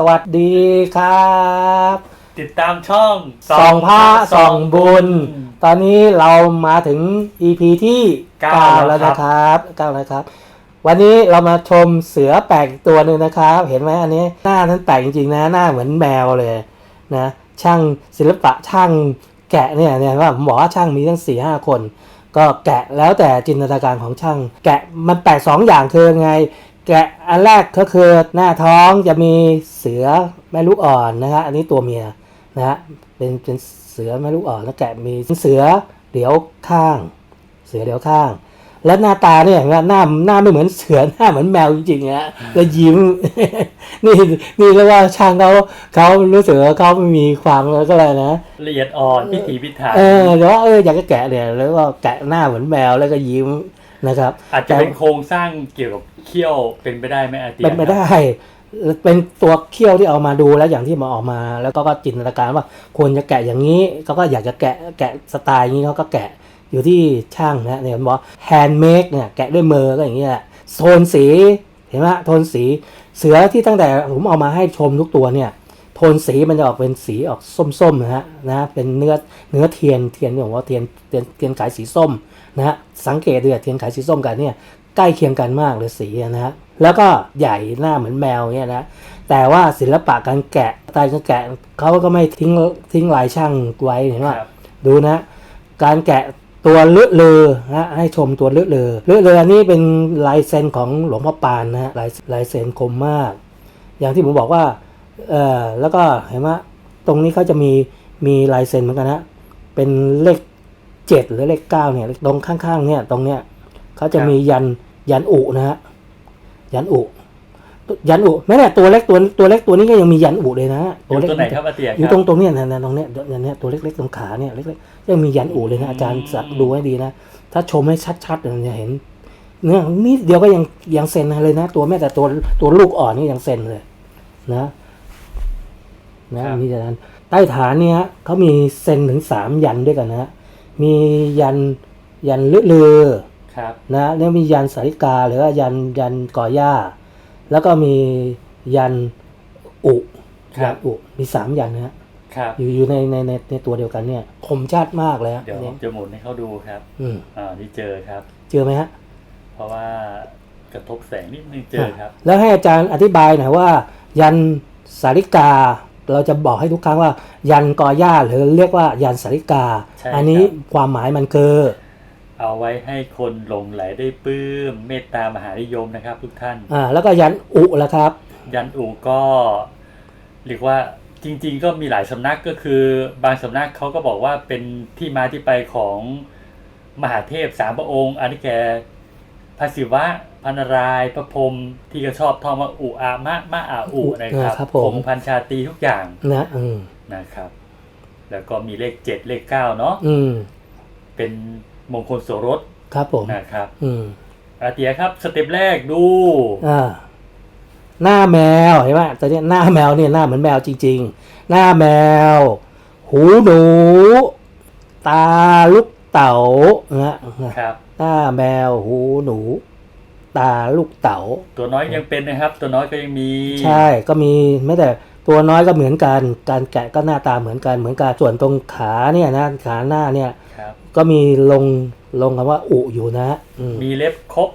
สวัสดีครับ ติดตามช่องส่องพระส่องบุญ ตอนนี้เรามาถึง EP ที่เก้า9แล้แล้ววครับนะครับ9แล้วครับ วันนี้เรามาชมเสือแปลกอีกตัวหนึ่งนะครับ เห็นไหมอันนี้หน้านั้นแปลกจริงๆนะหน้าเหมือนแมวเลยนะช่างศิลปะช่างแกะเนี่ยเนี่ยว่าผมบอกว่าช่างมีทั้ง4ี่ห้าคน ก็แกะแล้วแต่จินตนาการของช่าง แกะมันแปลกสองอย่างคือไง แกะอันแรกก็คือหน้าท้องจะมีเสือแม่ลูกอ่อนนะฮะอันนี้ตัวเมียนะฮะเป็นเป็นเสือแม่ลูกอ่อนแล้วแกะมีเสือเดี๋ยวข้าง เสือเดี๋ยวข้าง และหน้าตาเนี่ยเห็นไหมหน้าหน้าไม่เหมือนเสือหน้าเหมือนแมวจริงๆนะแล้วยิ้ม นี่นี่เรียกว่าช่างเขาเขารู้สึกว่าเขามีความแล้วก็อะไรนะละเอียดอ่อนพิถีพิถันเออแต่ว่าเอออยากจะแกะเนี่ยแล้วก็แกะหน้าเหมือนแมวแล้วก็ยิ้มนะครับ อาจจะเป็นโครงสร้างเกี่ยวกับ เขี้ยวเป็นไปได้ไหมอาเตียเป็นไปได้ เป็นตัวเขี้ยวที่เอามาดูแล้วอย่างที่มาออกมา แล้วก็จินตนาการว่าควรจะแกะอย่างนี้เขาก็อยากจะแกะแกะสไตล์นี้เขาก็แกะอยู่ที่ช่างนะเนี่ยบอกแฮนด์เมดเนี่ยแกะด้วยมือก็อย่างเงี้ยโทนสีเห็นไหมโทนสีเสือที่ตั้งแต่ผมเอามาให้ชมทุกตัวเนี่ยโทนสีมันจะออกเป็นสีออกส้มๆนะฮะนะเป็นเนื้อเนื้อเทียนเทียนอย่างว่าเทียนเทียนเทียนขายสีส้มนะฮะสังเกตดูอะเทียนขายสีส้มกันเนี่ย ใกล้เคียงกันมากเลยสีอะนะฮะแล้วก็ใหญ่หน้าเหมือนแมวเนี่ยนะแต่ว่าศิลปะการแกะสไตล์การแกะเขาก็ไม่ทิ้งทิ้งลายช่างไว้เห็นไหมครับดูนะ การแกะตัวเลือเลอนะให้ชมตัวเลือเลอเลือเลออันนี้เป็นลายเซ็นของหลวงพ่อปานนะฮะลายลายเซ็นคมมาก อย่างที่ผมบอกว่าเออแล้วก็เห็นไหมตรงนี้เขาจะมีมีลายเซ็นเหมือนกันนะเป็นเลขเจ็ดหรือเลขเก้าเนี่ยตรงข้างๆเนี่ยตรงเนี้ยเขาจะมียัน ยันอุนะฮะยันอุยันอุแม้แต่ตัวเล็กตัวตัวเล็กตัวนี้ก็ยังมียันอุเลยนะฮะอยู่เล็กตัวไหนครับอาเตียอยู่ตรงตรงเนี้ยนะนะตรงเนี้ยเนี่ยเนี่ยตัวเล็กๆตรงขาเนี่ยเล็กๆยังมียันอุเลยนะอาจารย์สักดูให้ดีนะถ้าชมให้ชัดๆเนี่ยเห็นเนี่ยนี่เดียวก็ยังยังเซ็นเลยนะ ตัวแม่แต่ตัวตัวลูกอ่อนนี่ยังเซ็นเลย นะนะมีแต่นั้นใต้ฐานเนี่ยเขามีเซ็นถึงสามยันด้วยกันนะฮะมียันยันเลือเลือ ครับนะแล้วมียันสาริกาหรือว่ายันยันก่อย่าแล้วก็มียันอุครัยับนอุมีสามยันนะฮะครับ อยู่อยู่ในในในในตัวเดียวกันเนี่ยคมชัดมากเลยฮะเดี๋ยวอันผนี้มจะหมุนให้เขาดูครับอืมอ่านี่เจอครับ เจอไหมฮะเพราะว่ากระทบแสงนิดนึงเจอครับ แล้วให้อาจารย์อธิบายหน่อยว่า ยันสาริกา เราจะบอกให้ทุกครั้งว่า ยันกอย่าหรือเรียกว่ายันสาริกา ใช่อันี้ครับความหมายมันคือ เอาไว้ให้คนหลงไหลได้ปลื้มเมตตามหานิยมนะครับ ทุกท่าน อ่า แล้วก็ยันอุละครับ ยันอูก็เรียกว่าจริง ๆ ก็มีหลายสำนักก็คือบางสำนักเขาก็บอกว่าเป็นที่มาที่ไปของมหาเทพสามพระองค์อันนี้แกพระศิวะพันรายพระพรหมที่ก็ชอบท่องว่าอุอามะมะอาอุนะครับอ่าครับผมงพันชาตรีทุกอย่างนะ อืมนะครับ แล้วก็มีเลขเจ็ดเลขเก้าเนาะ อืม เป็น มงคลโสรสครับผมนะครับ อืมอาเตียครับสเต็ปแรกดูอ่าหน้าแมวเห็นไหมตอนนี้หน้าแมวเนี่ยหน้าเหมือนแมวจริง ๆ หน้าแมว หูหนู ตาลูกเต๋านะครับ หน้าแมวหูหนู ตาลูกเต๋าตัวน้อยยังเป็นนะครับ ตัวน้อยก็ยังมี ใช่ก็มีไม่แต่ตัวน้อยก็เหมือนกัน การแกะก็หน้าตาเหมือนกันเหมือนกันส่วนตรงขาเนี่ยนะขาหน้าเนี่ย ครับ ก็มีลงลงคำว่าอุอยู่นะฮะอืมมีเล็บครบ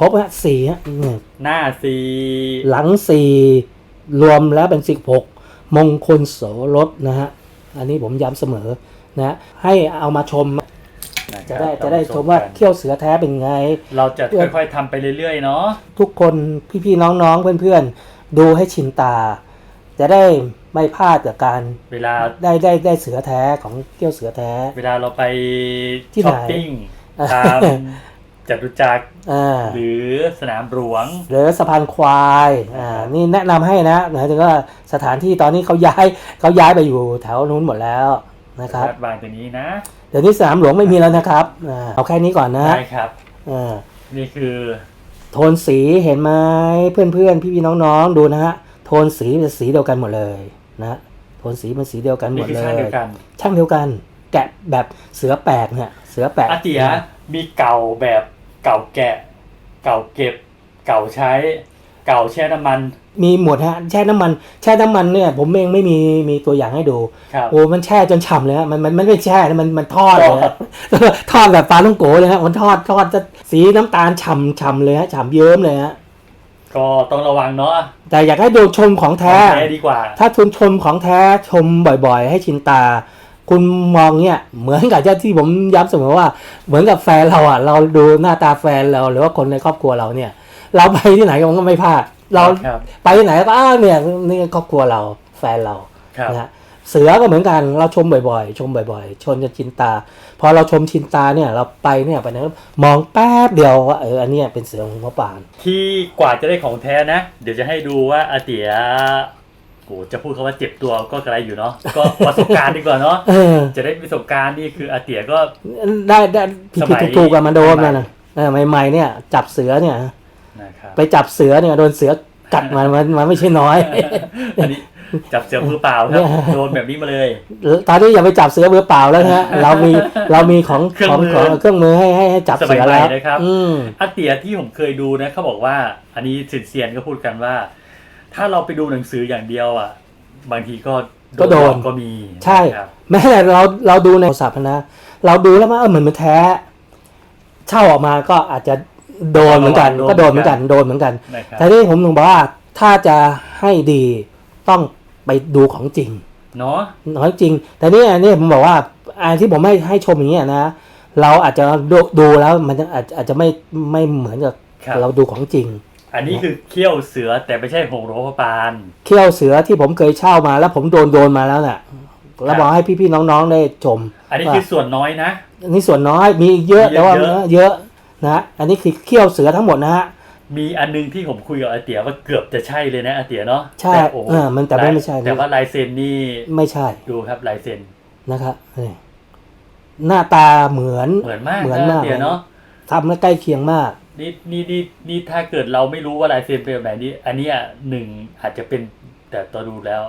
ครบฮะสี่ฮะอืมหน้าสีหลังสี่รวมแล้วเป็นสิบหกมงคลโสรสนะฮะ อันนี้ผมย้ำเสมอนะให้เอามาชมนะครับจะได้เรจะได้มชมว่ากันเขี้ยวเสือแท้เป็นไง เราจะค่อยๆทำไปเรื่อยๆเนาะทุกคนพี่ๆน้องๆเพื่อนๆ ดูให้ชินตา จะได้ไม่พลาดกับการเวลาได้ได้ได้เสือแท้ของเกี้ยวเสือแท้ เวลาเราไปที่ไหนช้อปปิ้งตามจตุจักรอ่าหรือสนามหลวง หรือสะพานควายอ่านี่แนะนำให้นะหมายถึงว่าสถานที่ตอนนี้เขาย้ายเขาย้ายไปอยู่แถวนู้นหมดแล้วนะครับคาดวางตัวนี้นะเดี๋ยวนี้สนามหลวงไม่มีแล้วนะครับอ่าเอาแค่นี้ก่อนนะได้ครับอ่านี่คือ โทนสีเห็นไหมเพื่อนๆ พี่ๆน้องๆดูนะฮะ โทนสีเป็นสีเดียวกันหมดเลยนะโทนสีมันสีเดียวกันหมนี่ดคือเลช่างยเดียวกันช่างเดียวกัน แกะแบบเสือแปลกเนี่ยเสือแปลกอาเตียมีเก่าแบบเก่าแกะ เก่าเก็บ เก่าใช้ เก่าแช่น้ำมัน มีหมดฮะแช่น้ำมัน แช่น้ำมันเนี่ย ผมเองไม่มีมีตัวอย่างให้ดูครับโอ้มันแช่จนฉ่ำเลยฮะมันมันมันไม่แช่นะมันมันทอดเลยฮะทอดแบบปลาต้องโกเลยฮะมันทอดทอดจะสีน้ำตาลฉ่ำฉ่ำเลยฮะฉ่ำเยิ้มเลยฮะ ก็ต้องระวังเนาะแต่อยากให้ดูชมของแท้แท้ดีกว่า ถ้าทุนชมของแท้ชมบ่อยๆ ให้ชินตา คุณมองเนี่ยเหมือนกับที่ผมย้ำเสมอว่า เหมือนกับแฟนเราอะ เราดูหน้าตาแฟนเราหรือว่าคนในครอบครัวเราเนี่ย เราไปที่ไหนมันก็ไม่พลาด เราครับไปที่ไหนก็อ้าวเนี่ยนี่ครอบครัวเราแฟนเราครับ นะฮะ เสือก็เหมือนกันเราชมบ่อยๆ ชมบ่อยๆชนจนชินตา พอเราชมชินตาเนี่ยเราไปเนี่ยไปไหนมองแป๊บเดียวว่าเอออันเนี้ยเป็นเสือของพ่อปานที่กว่าจะได้ของแท้นะ เดี๋ยวจะให้ดูว่าอาเตียโหจะพูดคาว่าเจ็บตัวก็ไกลอยู่เนาะก็ประสบการณ์ดีกว่าเนาะเออจะได้ประสบการณ์นี่คืออาเตียก็ได้ได้ผิดสมัผิดยถูกๆกันมาโดนใหม่มานะเออใหม่ๆเนี่ย จับเสือเนี่ยนะครับไปจับเสือเนี่ยโดนเสือกัดมันมันมันไม่ใช่น้อย อันนี้ จับเสือมือเปล่าครับโดนแบบนี้มาเลย ตอนนี้อย่าไปจับเสือมือเปล่าแล้วนะฮะเรามีเรามีของเครื่องของมือของเครื่องมือให้ให้ให้จับสมัเสืยอใหม่แล้วนะครับอืมอาเตียที่ผมเคยดูนะเขาบอกว่า อันนี้สินเซียนก็พูดกันว่า ถ้าเราไปดูหนังสืออย่างเดียวอะ บางทีก็ก็โดนหลอก็มีใช่ครับแม้แต่เราเราดูในโทรศัพท์นะเราดูแล้วมันเออเหมือนมันแท้ เช่าออกมาก็อาจจะโดนเหมือนกัน ก็โดนเหมือนกันโดนเหมือนกันนะครับแต่ที่ผมถึงบอกว่าถ้าจะให้ดีต้อง ไปดูของจริงเนาะน้อยจริง แต่เนี่ยเนี่ยผมบอกว่าอันที่ผมให้ให้ชมอย่างเงี้ยนะ เราอาจจะดูดูแล้วมันจะอาจอาจจะไม่ไม่เหมือนกับครับเราดูของจริง อันนี้คือเขี้ยวเสือแต่ไม่ใช่หงส์โรพระปานเขี้ยวเสือที่ผมเคยเช่ามาแล้วผมโดนโดนมาแล้วน่ะแล้วบอกให้พี่ๆน้องๆได้ชม อันนี้ว่าคือส่วนน้อยนะอันนี้ส่วนน้อยมีอีกเยอะมีเยอะแต่ว่าเยอะเยอะนะ อันนี้คือเขี้ยวเสือทั้งหมดนะฮะ มีอันนึงที่ผมคุยกับอาเตียว่าเกือบจะใช่เลยนะอาเตียเนาะใช่แต่โอ้โหเออมันแต่ไม่ไม่ใช่ แต่ว่าลายเซ็นนี่ไม่ใช่ดูครับลายเซ็นนะครับนี่หน้าตาเหมือนเหมือนมากเหมือนนะมากอาเตียเนาะทำแล้วใกล้เคียงมากนี่นี่นี่นี่ถ้าเกิดเราไม่รู้ว่าลายเซ็นเป็นแบบไหนนี่อันเนี้ยหนึ่งอาจจะเป็นแต่ตัวดูแล้ว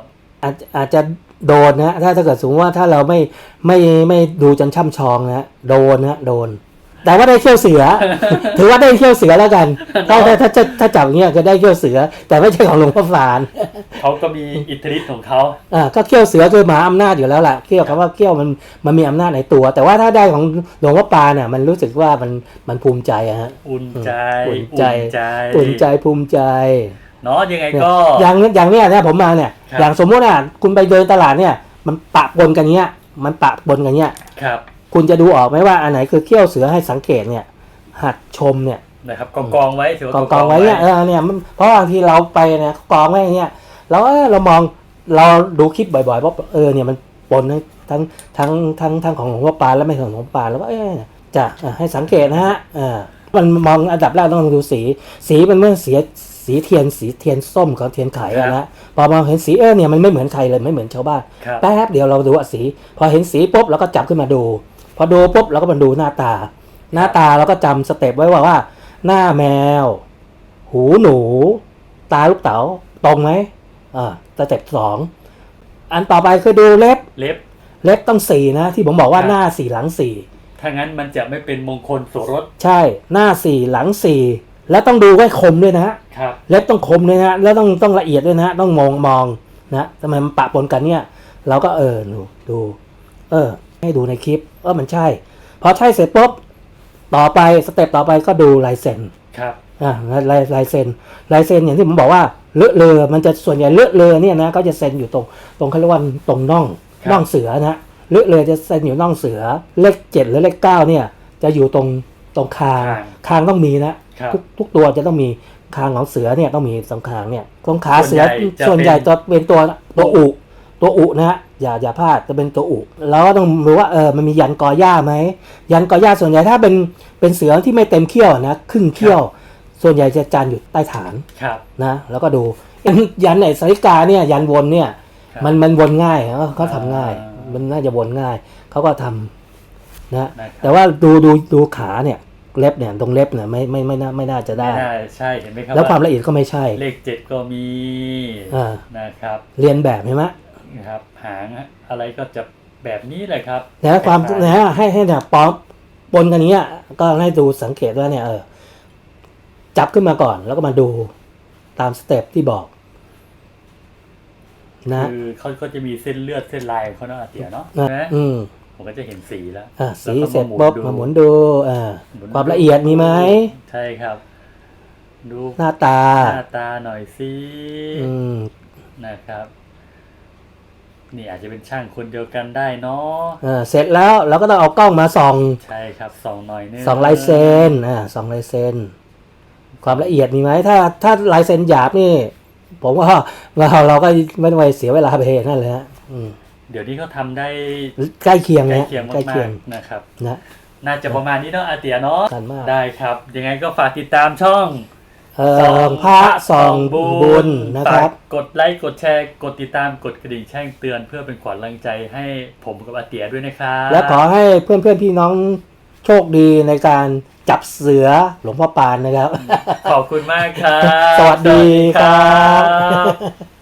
อาจอาจจะโดนนะถ้าถ้าเกิดสมมติว่าถ้าเราไม่ไม่ไม่ดูจนช่ำชองนะโดนนะโดน แต่ว่าได้เขี้ยวเสือ ถือว่าได้เขี้ยวเสือแล้วกันถ้าถ้าถ้าถ้าถ้าจับอย่างเงี้ยก็ได้เขี้ยวเสือ แต่ไม่ใช่ของหลวงพ่อฝานเขาก็มีอิทธิฤทธิ์ของเขาอ่าก็เขี้ยวเสือคือหมาอำนาจอยู่แล้วล่ะเขี้ยวคำว่าเขี้ยวมันมันมีอำนาจในตัว แต่ว่าถ้าได้ของหลวงพ่อปานเนี่ยมันรู้สึกว่ามันมันภูมิใจอะฮะอุ่นใจอุ่นใจใจอุ่นใจภูมิใจเนาะยังไงเนี่ยก็อย่างอย่างเนี้ยนะผมมาเนี่ยครับอย่างสมมติอะคุณไปเดินตลาดเนี่ย มันปะปนกันเนี้ยมันปะปนกันเนี้ยครับ คุณจะดูออกไหมว่าอันไหนคือเขี้ยวเสือให้สังเกตเนี่ย หัดชมเนี่ยนะครับกองกองๆไว้ถือว่ากองกองไว้เนี่ยเออเนี่ยมันเพราะบางทีเราไปเนี่ยกองไว้อย่างเนี่ยแล้วเออเรามองเราดูคลิปบ่อยๆว่าเออเนี่ยมันปนทั้งทั้งทั้งทั้งทั้งของหลวงพ่อปานและไม่ของหลวงพ่อปานแล้วก็เออจะอะให้สังเกตนะฮะอ่ามันมองอันดับแรกต้องดูสี สีมันเมื่อสีสีเทียนสีเทียนส้มกับเทียนไขอะนะพอมาเห็นสีเออเนี่ยมันไม่เหมือนใครเลยไม่เหมือนชาวบ้านครับแป๊บเดียวเราดูอะสี พอเห็นสีปุ๊บเราก็จับขึ้นมาดู พอดูปุ๊บเราก็มาดูหน้าตา หน้าตาเราก็จำสเต็ปไว้ว่าว่า หน้าแมว หูหนู ตาลูกเต๋าตรงไหมอ่าสเต็ปสองอันต่อไปคือดูเล็บเล็บเล็บต้องสี่นะ ที่ผมบอกว่าครับหน้าสี่หลังสี่ถ้างั้นมันจะไม่เป็นมงคลโสรสใช่หน้าสี่หลังสี่แล้วต้องดูไว้คมด้วยนะฮะครับเล็บต้องคมด้วยนะฮะแล้วต้องต้องละเอียดด้วยนะฮะต้องมองมองนะทำไมมันปะปนกันเนี่ย เราก็เออดูดู เออ ให้ดูในคลิปเออมันใช่พอใช่เสร็จปุ๊บต่อไปสเต็ปต่อไปก็ดูลายเซ็นครับอ่าลายลายเซ็นลายเซ็นอย่างที่ผมบอกว่าเลอะเลอมันจะส่วนใหญ่เลอะเลอเนี่ยนะก็จะเซ็นอยู่ตรงตรงเขาเรียกว่าตรงน่องน่องเสือนะเลอะเลอจะเซ็นอยู่น่องเสือเลขเจ็ดหรือเลขเก้าเนี่ย จะอยู่ตรงตรงคางคางต้องมีนะครับทุกทุกตัวจะต้องมีคางของเสือเนี่ยต้องมีสองคางเนี่ยตรงขาเสือส่วนใหญ่จะส่วนใหญ่จะเป็นตัวตัวอุตัวอุนะฮะ อย่าอย่าพลาดจะเป็นตัวอุแล้วก็ต้องรู้ว่าเออมันมียันกอหญ้าไหมยันกอหญ้าส่วนใหญ่ถ้าเป็นเป็นเสือที่ไม่เต็มเขี้ยวนะครึ่งเขี้ยว ส่วนใหญ่จะจานอยู่ใต้ฐานครับนะ แล้วก็ดูยันไหนสาริกาเนี่ยยันวนเนี่ยครับมันมันวนง่ายเขาเขาทำง่ายอ่ามัมันน่าจะวนง่ายเขาก็ทำนะนะครับแต่ว่าดูดูดูขาเนี่ยเล็บเนี่ยตรงเล็บเนี่ยไม่ไม่ไม่น่าไม่น่าจะได้ไม่ได้ใช่เห็นไหมครับแล้วความละเอียดก็ไม่ใช่ เลขเจ็ดก็มีอ่านะครับเรียนแบบใช่ไหม นะครับ หางอะไรก็จะแบบนี้เลยครับนะความคล้ยๆนะให้ให้เนี่ยปอมปนกันเนี้ย ก็ให้ดูสังเกตว่าเนี่ยเออจับขึ้นมาก่อนแล้วก็มาดูตามสเต็ปที่บอกนะคือเขาก็จะมีเส้นเลือดเส้นลายของเขาเนาะอาเตียเนาะนะใช่ไหมอืมผมก็จะเห็นสีแล้วอะสีแล้วก็เสร็จมาปุ๊บดูมาหมุนดูอ่าหนความละเอียดมีไหมใช่ครับ ดูหน้าตา หน้าตาหน่อยสิอืมนะครับ นี่อาจจะเป็นช่างคนเดียวกันได้เนาะอ่าเสร็จแล้วเราก็ต้องเอากล้องมาส่องใช่ครับส่องหน่อยนึงส่องลายเซ็นอ่าส่องลายเซ็นความละเอียดมีไหมถ้าถ้าลายเซ็นหยาบนี่ ผมว่าเราเราก็ไม่ต้องไปเสียเวลาไปเห็นนั่นเลยฮะอืมเดี๋ยวนี้เขาทำได้ใกล้เคียงใกล้นะเคียงใกล้มาเคียกงๆนะครับนะน่าจะประมาณนี้เนาะอาเตียเนาะกันมากได้ครับยังไงก็ฝากติดตามช่อง เออพระส่องบุญนะครับฝากกดไลค์กดแชร์กดติดตามกดกระดิ่งแจ้งเตือนเพื่อเป็นขวัญกำลังใจให้ผมกับอาเตียด้วยนะครับและขอให้เพื่อนเพื่อนๆพี่น้องโชคดีในการจับเสือหลวงพ่อปานนะครับ ขอบคุณมากครับ สวัสดีครับสวัสดีครับ